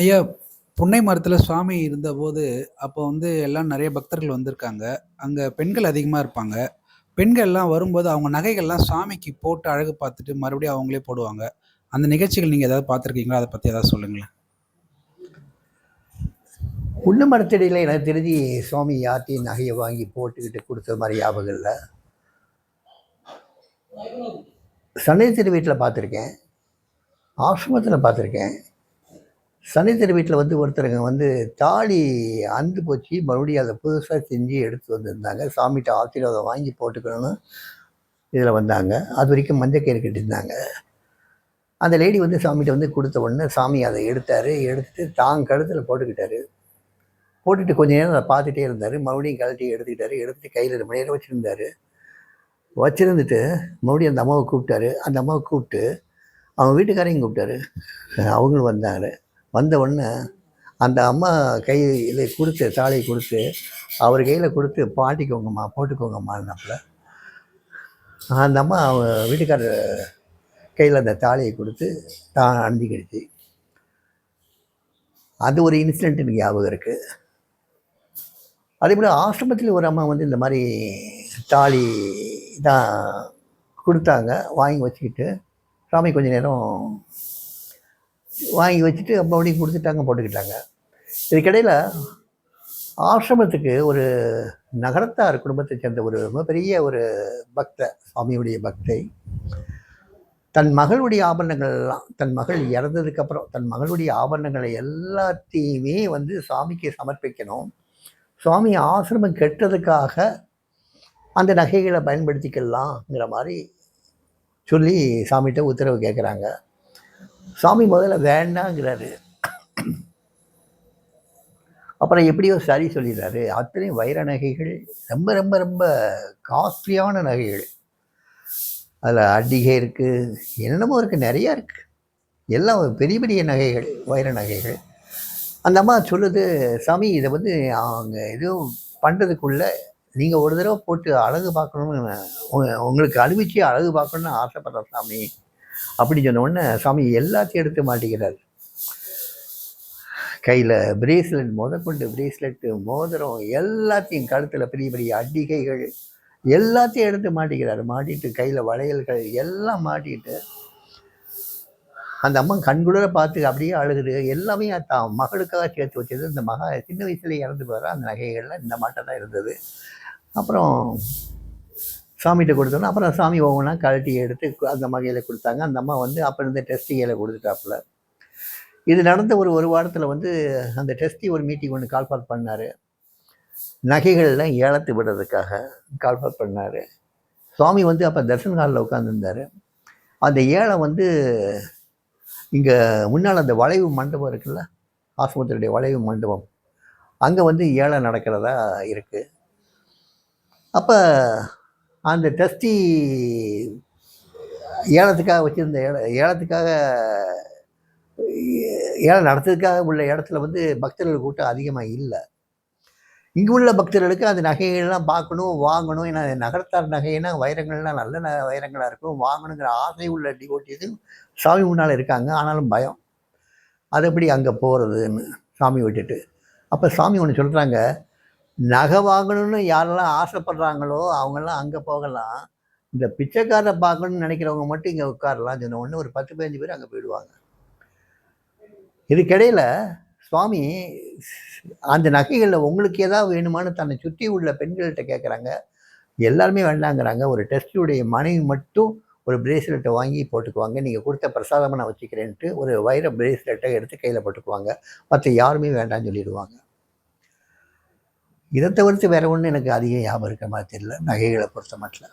ஐயா, புன்னை மரத்தில் சுவாமி இருந்தபோது, அப்போ வந்து எல்லாம் நிறைய பக்தர்கள் வந்திருக்காங்க. அங்கே பெண்கள் அதிகமாக இருப்பாங்க. பெண்கள்லாம் வரும்போது அவங்க நகைகள்லாம் சாமிக்கு போட்டு அழகு பார்த்துட்டு, மறுபடியும் அவங்களே போடுவாங்க. அந்த நிகழ்ச்சிகள் நீங்கள் ஏதாவது பார்த்துருக்கீங்களா? அதை பற்றி ஏதாவது சொல்லுங்களேன். புன்னை மரத்தடியில் எனக்கு தெரிஞ்சு சுவாமி யார்ட்டயும் நகையை வாங்கி போட்டுக்கிட்டு கொடுத்த மாதிரி ஞாபகம் இல்லை சன்னிதி வீட்டில் பார்த்துருக்கேன். ஆசிரமத்தில் பார்த்துருக்கேன். சன்னிதி வீட்டில் வந்து ஒருத்தருங்க வந்து தாலி அந்து போச்சு. மறுபடியும் அதை புதுசாக செஞ்சு எடுத்து வந்திருந்தாங்க. சாமிகிட்ட ஆசீர்வாதம் வாங்கி போட்டுக்கணும்னு இதில் வந்தாங்க. அதுவரைக்கும் மஞ்சள் கயிறு கட்டியிருந்தாங்க. அந்த லேடி வந்து சாமிகிட்ட வந்து கொடுத்த உடனே சாமி அதை எடுத்தார் எடுத்துட்டு தாங்க கழுத்தில் போட்டுக்கிட்டாரு. போட்டுட்டு கொஞ்ச நேரம் அதை பார்த்துட்டே இருந்தார் மறுபடியும் கழட்டி எடுத்துக்கிட்டாரு. எடுத்துட்டு ரெண்டு மணி நேரம் வச்சுருந்தாரு வச்சுருந்துட்டு மறுபடியும் அந்த அம்மாவை கூப்பிட்டாரு. அந்த அம்மாவை கூப்பிட்டு அவங்க வீட்டுக்காரையும் கூப்பிட்டாரு. அவங்களும் வந்தாங்க. வந்த உடனே அந்த அம்மா கையில் கொடுத்து தாலியை கொடுத்து அவர் கையில் கொடுத்து பாட்டிக்கோங்கம்மா போட்டுக்கோங்கம்மான்னாப்புல. அந்த அம்மா அவங்க வீட்டுக்காரர் கையில் அந்த தாலியை கொடுத்து தான் அணிஞ்சுக்கிடுச்சு. அது ஒரு இன்சிடென்ட் எனக்கு ஞாபகம் அதே போல் ஆசிரமத்தில் ஒரு அம்மா வந்து இந்த மாதிரி தாலி தான் கொடுத்தாங்க வாங்கி வச்சுக்கிட்டு, சாமி கொஞ்சம் நேரம் வாங்கி வச்சுட்டு மறுபடியும் கொடுத்துட்டாங்க போட்டுக்கிட்டாங்க. இதுக்கிடையில் ஆசிரமத்துக்கு ஒரு நகரத்தார் குடும்பத்தை சேர்ந்த ஒரு மிகப்பெரிய ஒரு பக்த, சுவாமியுடைய பக்தை. தன் மகளுடைய ஆபரணங்கள் எல்லாம் தன் மகள் இறந்ததுக்கப்புறம், தன் மகளுடைய ஆபரணங்களை எல்லாத்தையுமே வந்து சாமிக்கு சமர்ப்பிக்கணும். சுவாமி ஆசிரமம் கெட்டதுக்காக அந்த நகைகளை பயன்படுத்திக்கலாம்ங்கிற மாதிரி சொல்லி சாமிகிட்ட உத்தரவு கேட்குறாங்க. சாமி முதல்ல வேண்டாங்கிறாரு. அப்புறம் எப்படியோ சரி சொல்லிடுறாரு. அத்தனையும் வைர நகைகள். ரொம்ப ரொம்ப ரொம்ப காஸ்ட்லியான நகைகள். அதில் அடிகை இருக்குது என்னென்னமோ இருக்குது நிறையா இருக்குது எல்லாம் பெரிய பெரிய நகைகள். வைர நகைகள். அந்த அம்மா சொல்லுது, "சாமி இதை வந்து அவங்க எதுவும் பண்ணுறதுக்குள்ளே நீங்கள் ஒரு தடவை போட்டு அழகு பார்க்கணும்னு உங்களுக்கு அனுபவிச்சு அழகு பார்க்கணுன்னு ஆசைப்படுறேன் சாமி." அப்படி சொன்ன உடனே சாமி எல்லாத்தையும் எடுத்து மாட்டிக்கிறாரு. கையில் பிரேஸ்லெட் மொதற்கொண்டு பிரேஸ்லெட்டு, மோதிரம் எல்லாத்தையும் கழுத்தில் பெரிய பெரிய அடிகைகள் எல்லாத்தையும் எடுத்து மாட்டிக்கிறார் மாட்டிட்டு கையில் வளையல்கள் எல்லாம் மாட்டிட்டு அந்த அம்மா கண்குளிர பார்த்து அப்படியே அழுகுது. எல்லாமே தான் மகளுக்காக சேர்த்து வச்சது. இந்த மக சின்ன வயசுலேயே இறந்து போகிற அந்த நகைகள்லாம் இந்த மாட்டம் தான் இருந்தது. அப்புறம் சாமிகிட்ட கொடுத்தோன்னா அப்புறம் சாமி ஒவ்வொன்றா கழட்டி எடுத்து அந்த மகையில் கொடுத்தாங்க. அந்த அம்மா வந்து அப்போ இருந்த டெஸ்டிகையில் கொடுத்துட்டாப்புல. இது நடந்த ஒரு ஒரு வாரத்தில் வந்து அந்த டெஸ்டி ஒரு மீட்டிங் ஒன்று கால்பால் பண்ணார். நகைகள்லாம் ஏலத்து விடுறதுக்காக கால்பால் பண்ணார். சுவாமி வந்து அப்போ தர்ஷன் ஹாலில் உட்காந்துருந்தார் அந்த ஏலம் வந்து இங்கே முன்னால் அந்த வளைவு மண்டபம் இருக்குல்ல, ஆஸ்பத்திரியுடைய வளைவு மண்டபம். அங்கே வந்து ஏழை நடக்கிறதா இருக்கு. அப்போ அந்த ட்ரஸ்டி ஏலத்துக்காக வச்சுருந்த ஏல ஏலத்துக்காக ஏலம் நடத்துறதுக்காக உள்ள இடத்துல வந்து பக்தர்கள் கூட்டம் அதிகமாக இல்லை இங்கே உள்ள பக்தர்களுக்கு அந்த நகைகள்லாம் பார்க்கணும், வாங்கணும். ஏன்னா நகரத்தார் நகைன்னா வைரங்கள்லாம் நல்ல ந வைரங்களாக இருக்கும். வாங்கணுங்கிற ஆசை உள்ள டிவோட்டீஸ் சாமி முன்னால் இருக்காங்க. ஆனாலும் பயம். அது எப்படி அங்கே போகிறதுன்னு சாமி விட்டுட்டு. அப்போ சாமி ஒன்று சொல்கிறாங்க "நகை வாங்கணும்னு யாரெல்லாம் ஆசைப்படுறாங்களோ, அவங்கெல்லாம் அங்கே போகலாம். இந்த பிச்சைக்காரரை பார்க்கணும்னு நினைக்கிறவங்க மட்டும் இங்கே உட்காரலாம் சொன்ன ஒன்று ஒரு 10, 15 பேர் அங்கே போயிடுவாங்க. இதுக்கிடையில் சுவாமி அந்த நகைகளில் உங்களுக்கு ஏதாவது வேணுமான்னு தன்னை சுற்றி உள்ள பெண்கள்கிட்ட கேட்குறாங்க. எல்லாருமே வேண்டாங்கிறாங்க. ஒரு ட்ரஸ்டியுடைய மனைவி மட்டும் ஒரு பிரேஸ்லெட்டை வாங்கி போட்டுக்குவாங்க. நீங்கள் கொடுத்த பிரசாதமாக நான் வச்சுக்கிறேன்ட்டு ஒரு வைர பிரேஸ்லெட்டை எடுத்து கையில் போட்டுக்குவாங்க. மற்ற யாருமே வேண்டாம்னு சொல்லிடுவாங்க. இதை தவிர்த்து வேறு ஒன்றும் எனக்கு அதிகம் ஞாபகம் இருக்க மாதிரி தெரியல. நகைகளை பொறுத்த மட்டும்.